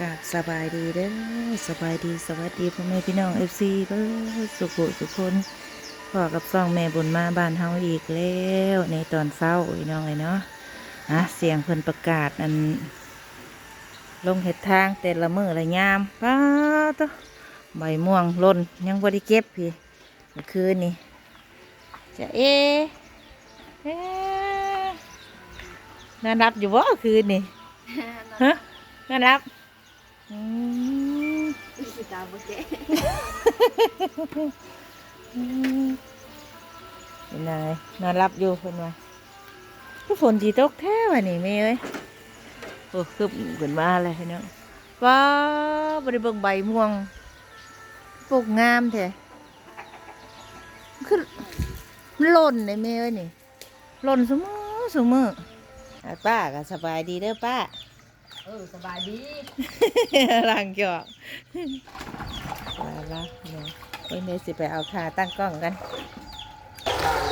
กราบสบายดีเด้อสบายดีสวัสดีพ่อแม่พี่น้องเอฟซีเด้อสุขุสุขคนพ่อกับซ่องแม่บุญมาบ้านเฮาอีกแล้วในตอนเช้าพี่น้องเลยเนาะอะเสียงเพิ่นประกาศอัน ลงเห็ดทางแต่ละมือละยามป้าตวใบม่วงหล่นยังบ่ได้เก็บพี่เมื่อคืนนี่จะเอะเอ๊ะน่ารับอยู่บ่คืนนี่ฮะน่ารับ อืมสิตาบ่เจ๊อืมเป็นไงนอนรับอยู่เพิ่นว่าก็ฝนจีตกแท้วันนี้แม่เอ้ยโอ้คือขึ้นมาเลยพี่น้องว้าบริเบิงใบม่วงปลูกงามแท้คือมันหล่นเลยแม่เอ้ยนี่หล่นเสมอเสมออะป้าก็สบายดีเด้อป้า เออสบายดีลังจอกลาลาเนี่ยเอ้ยเนยสิไปเอาขาตั้งกล้องกัน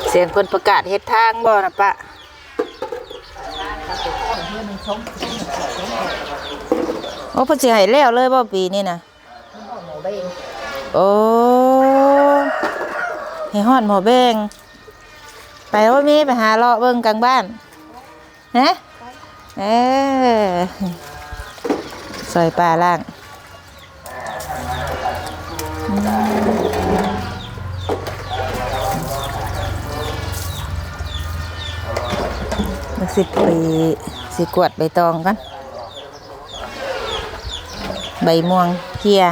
เสียงคนประกาศเฮ็ดทางบ่นะปะโอ้เพิ่นสิให้แล้วเลยบ่ปีนี้นะโอ้ให้ฮอดหมอแบงไปว่ามีไปหาเลาะเบิ่งกลางบ้านฮะ เออซอยปลาล่างมาสิปีสิกวดใบตองกัน ใบม่วงเพีย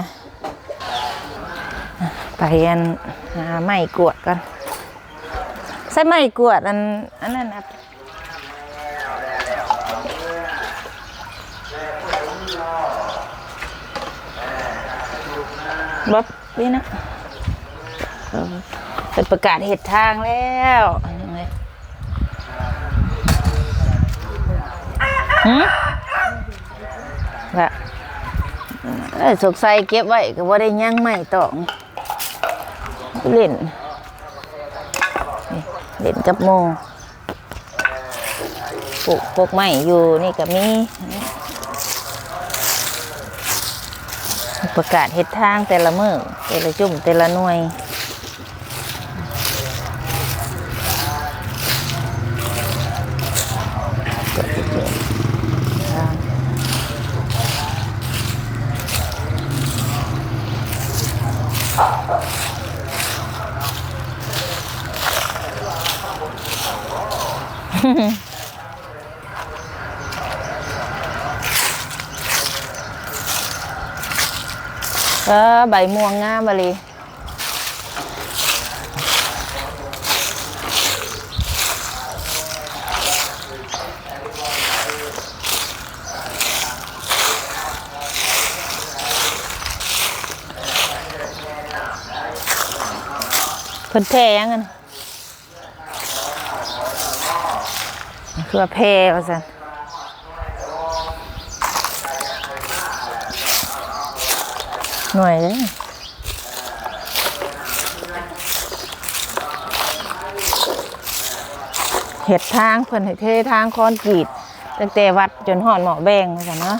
ไปอันหาไม้กวดกัน ใส่ไม้กวดอันอันนั้นนะ บ๊อบนี่นะเป็นประกาศเหตุทางแล้วหืมละเอ้ยสกใส่เก็บไว้ก็ว่าได้หยังไม่ต้องเล่นเล่นกับโมปลูกพวกไม้อยู่นี่ก็มี ประกาศเฮ็ดทางแต่ละมือแต่ละจุ่มแต่ละหน่วยเอ อใบม่วงงามมาเลยเพิ่นแพร่ยังกันคือแพร่ว่าซั่น หน่วยเลยเห็ดทางเพิ่นให้เททางคอนกรีตตั้งแต่วัดจนหอดหมอแบงเลยจ้ะเนาะ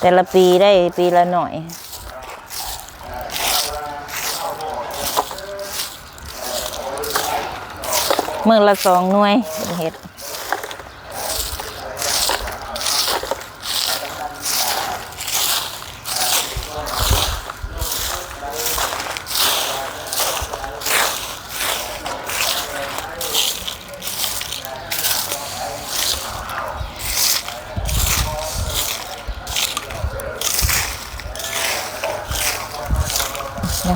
แต่ละปีได้ปีละหน่อยเมื่อละสองหน่วยเห็ด แล้วเขาจะเอาอันโกยไปก่อนเสียงคนประกาศแล้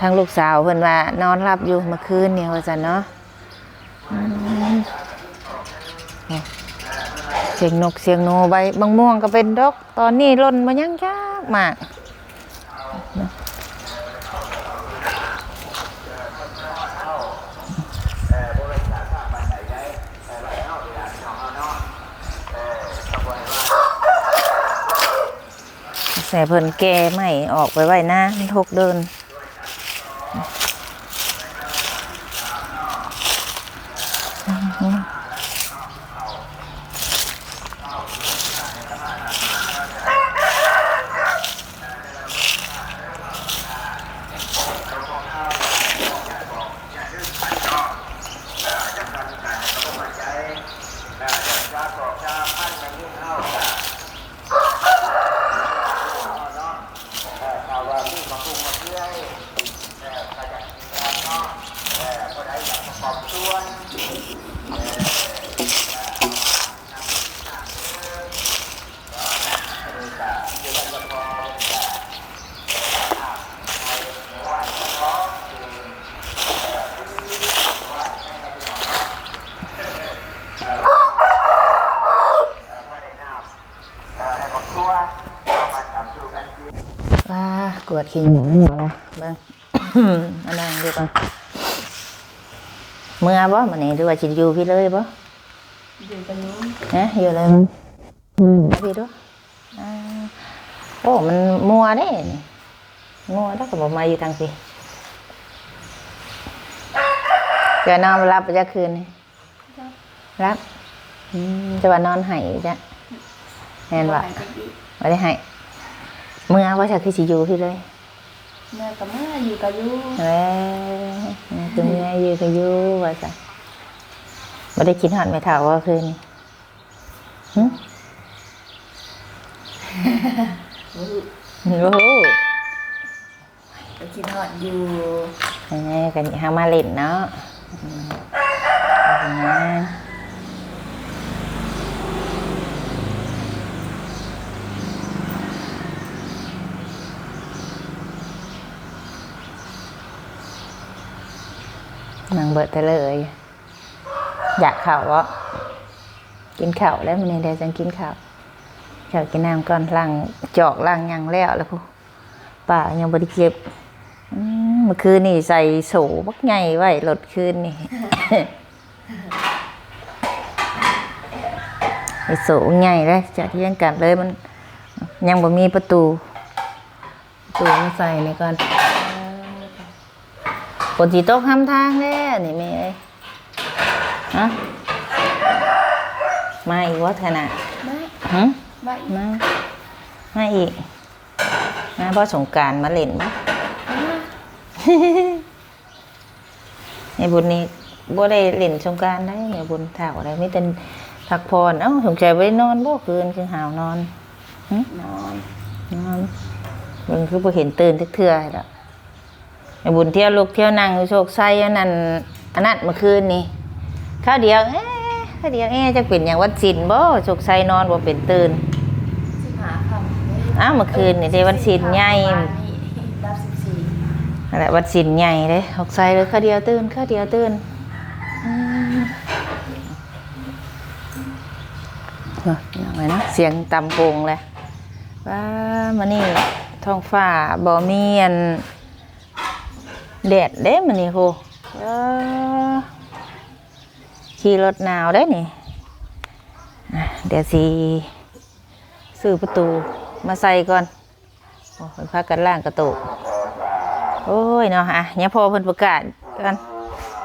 ทางลูกสาวเพิ่นว่านอนหลับอยู่เมื่อคืนเนี่ว่าจันเนาะเสียงนกเสียงโนใบบางม่วงก็เป็นดอก ตอนนี้ร่นมายังยากมากใส่เพิ่นแก่หม่ออกไปไว้นะทุกเดิน กวดขี้หมูหมูเบิ่งอันนั้นดูก่อนเมื่อบ่มื้อนี้หรือว่าสิอยู่พี่เลยบ่อยู่กันนู้นนะอยู่เลยอืมเอาพี่ดูอ่าโอ้มันมัวเด้นี่มัวแล้วก็บ่มาอยู่ทางพี่เดี๋ยวนอนรับไปจะคืนนี่รับอืมจะว่านอนให้จ้ะแม่นว่าไปจังอีบ่ได้ให้ เมื่อว่าจะคือสิอยู่พี่เลยเมื่อกับเมื่ออยู่กับอยู่เอ้ยคือเมียอยู่ก็อยู่ว่าซะบ่ได้กินหอดไม่เท่าว่าคืนนี้หึโอ้โหไปกินหอดอยู่ยังไงกันหามาเล่นเนาะอืมเอาเป็ นไงนางเบิดแต่เลย อยากข่าววะกินข้าวแล้วมันนี่เดี๋ยวจังกินข้าวข้าวกินน้ำก่อนล้างจอกล้างยังแล้วแล้วพูป่ายังบริเก็บเมื่อคืนนี่ใส่โสบักไงไว้รถคืนนี่ไอโสใหญ่เลยจะเที่ยงกันเลยมันยังบ่มีประตู ประตูมาใส่ในก่อน นสีตกห้ามทางแน่นี่แม่เอ้ยฮะมาอีกวะขนาดไม่ฮะไม่มามาอีกมาเพราะสงกรารมาเล่นบ่ในบุญนี้บ่ได้เล่นสงกรารได้ในบุญเท่าอะไรไม่แต่พักผ่อนเอ้าสงใจไว้นอนบ่คืนคือหาวนอนนอนนอนเบิ่งคือบ่เห็นตื่นทึกเทื่อให้ ดอกในบุญเที่ยวลูกเที่ยวนั่งอยู่โชคไสอันนั้นอันนั้นเมื่อคืนนี่ข้าวเดียวเอ๊ะข้าวเดียวเอ๊ะจะเป็นอย่างวัดศีลบ่โชคไสนอนบ่เป็นตื่นสิบหาคำอ้าวเมื่อคืนนี่ได้วันศีลใหญ่รับสิบสี่นั่นแหละวัดศีลใหญ่เด้โชคไสเลยข้าวเดียวตื่นข้าวเดียวตื่นอืมเนาะยังไงนะเสียงตำโปงเลยว่ามานี่ท้องฟ้าบ่มีอัน แดดเด้มันนี่ครูเออขี่รถหนาวได้นี่เดี๋ยวสิซื้อประตูมาใส่ก่อนโอ้ยพากันล่างกระตุกโอ้ยเนาะอะเนี่ยพอเพิ่นประกาศกัน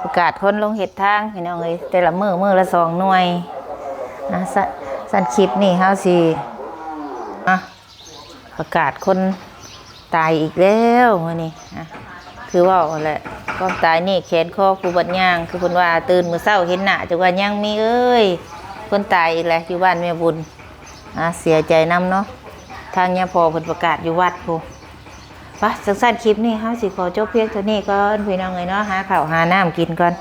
ประกาศคนลงเห็ดทางพี่น้องเอ้ยแต่ละมือมือละสองหน่วยนะสสันคลิปนี่เฮาสิอะประกาศคนตายอีกแล้วมื้อนี้อะ คือว่าอาแหละความตายนี่แขนคอคูบัดย่าง คือคนว่าตื่นมือเศร้าเห็นหน้าจังว่ายังมีเอ้ยคนตายอีกแล้วอยู่บ้านแม่บุญอะเสียใจนํเนาะทางเนี่ยพอเพิ่นประกาศอยู่วัดพูปะสั้นๆคลิปนี้ฮะสิขอจบเพียงเท่านี้ก่อนพี่น้องเอ้ยเนาะหาข้าวหาน้ำกินก่อน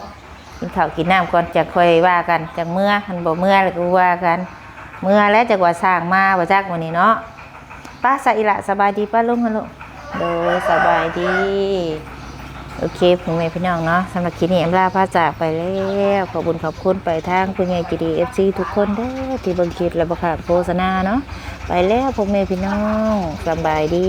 กินข้าวกินน้ำก่อนจะค่อยว่ากันจากเมื่อคันบ่เมื่อแล้วก็ว่ากันเมื่อแล้วจากว่าสร้างมาว่าจักวันนี้เนาะป้าสะอิละสบายดีป้าลุงฮัลโหลโดยสบายดี โอเคพ่อแม่พี่น้องเนาะสำหรับคลิปนี้เอ็มลาพาจากไปแล้วขอบคุญขอบคุณไปทางผู้ใหญ่จีดีเอฟซีทุกคนเด้อที่บังคิดและประกาศโฆษณาเนาะไปแล้วพ่อแม่พี่น้องสำบายดี